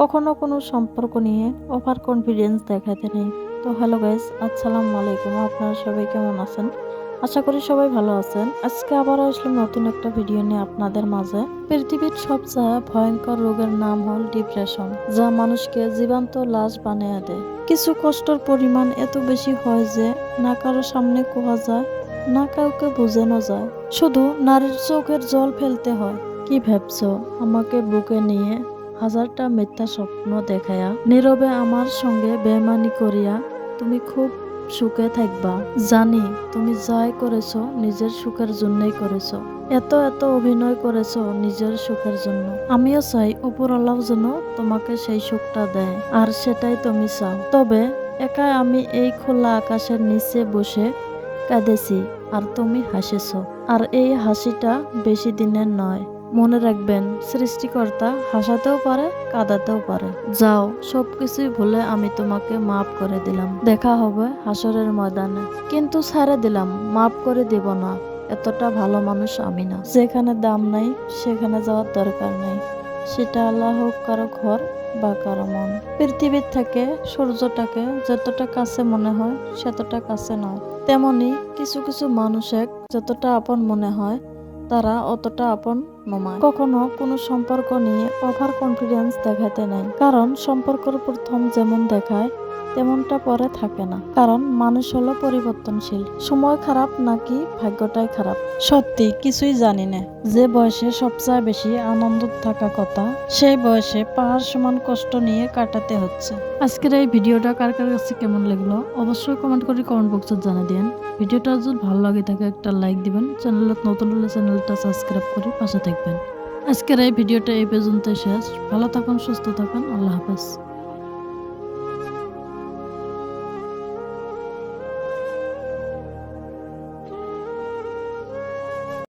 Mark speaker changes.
Speaker 1: কখনো কোনো সম্পর্ক নিয়ে ওভার কনফিডেন্স দেখাতে নেই। তো হ্যালো গাইস আসসালামু আলাইকুম। আপনারা সবাই কেমন আছেন? আশা করি সবাই ভালো আছেন। আজকে আবার আসলাম নতুন একটা ভিডিও নিয়ে আপনাদের মাঝে। পৃথিবীর সবচেয়ে ভয়ঙ্কর রোগের নাম হল ডিপ্রেশন যা মানুষকে জীবন্ত লাশ বানিয়ে দেয়। কিছু কষ্টর পরিমাণ এত বেশি হয় যে না কারও সামনে কোয়া যায়, না কাউকে বোঝানো যায়। শুধু নারীর চোখের জল ফেলতে হয়। কি ভাবছ? আমাকে বুকে নিয়ে হাজারটা মিথ্যা স্বপ্ন দেখায়া নীরবে আমার সঙ্গে বেমানি করিয়া তুমি খুব সুখে থাকবা। জানি তুমি যাই করেছ নিজের সুখের জন্যই করেছ। এত এত অভিনয় করেছ নিজের সুখের জন্য। আমিও চাই উপরওয়ালাও যেন তোমাকে সেই সুখটা দেয়, আর সেটাই তুমি চাও। তবে একা আমি এই খোলা আকাশের নিচে বসে কাঁদেছি, আর তুমি হাসিছ। আর এই হাসিটা বেশি দিনের নয়। মনে রাখবেন, সৃষ্টিকর্তা হাসাতেও পারে, কাঁদাতেও পারে। যাও, সবকিছুই ভুলে আমি তোমাকে মাফ করে দিলাম। দেখা হবে হাসরের ময়দানে। কিন্তু ছাড়ে দিলাম, মাফ করে দিব না। এতটা ভালো মানুষ আমি না। যেখানে দাম নাই, সেখানে যাওয়ার দরকার নেই। সেটা আল্লাহ হোক, কারও ঘর বা কারও মন। পৃথিবীর থেকে সূর্যটাকে যতটা কাছে মনে হয়, সেতটা কাছে নয় তেমনি কিছু কিছু মানুষের যতটা আপন মনে হয় তারা অতটা আপন নমায়। কখনো কোনো সম্পর্ক নিয়ে ওভার কনফিডেন্স দেখাতে নাই। কারণ সম্পর্কর প্রথম যেমন দেখায় তেমনটা পরে থাকে না। কারণ মানুষ হলো পরিবর্তনশীল। সময় খারাপ নাকি ভাগ্যটাই খারাপ? সত্যি, কিছুই জানি না। যে বয়সে সবচেয়ে বেশি আনন্দ থাকা কথা, সেই বয়সে পাহাড় সমান কষ্ট নিয়ে কাটাতে হচ্ছে। আজকের এই ভিডিওটা কার কার কাছে কেমন লাগল? অবশ্যই কমেন্ট করে কমেন্ট বক্সে জানিয়ে দিন ভিডিওটা যদি ভালো লাগে থাকে, একটা লাইক দিবেন। চ্যানেলত নতুন হলে চ্যানেলটা সাবস্ক্রাইব করে পাশে থাকবেন। আজকের এই ভিডিওটা এই পর্যন্ত শেষ। ভালো থাকুন, সুস্থ থাকুন। আল্লাহ হাফেজ।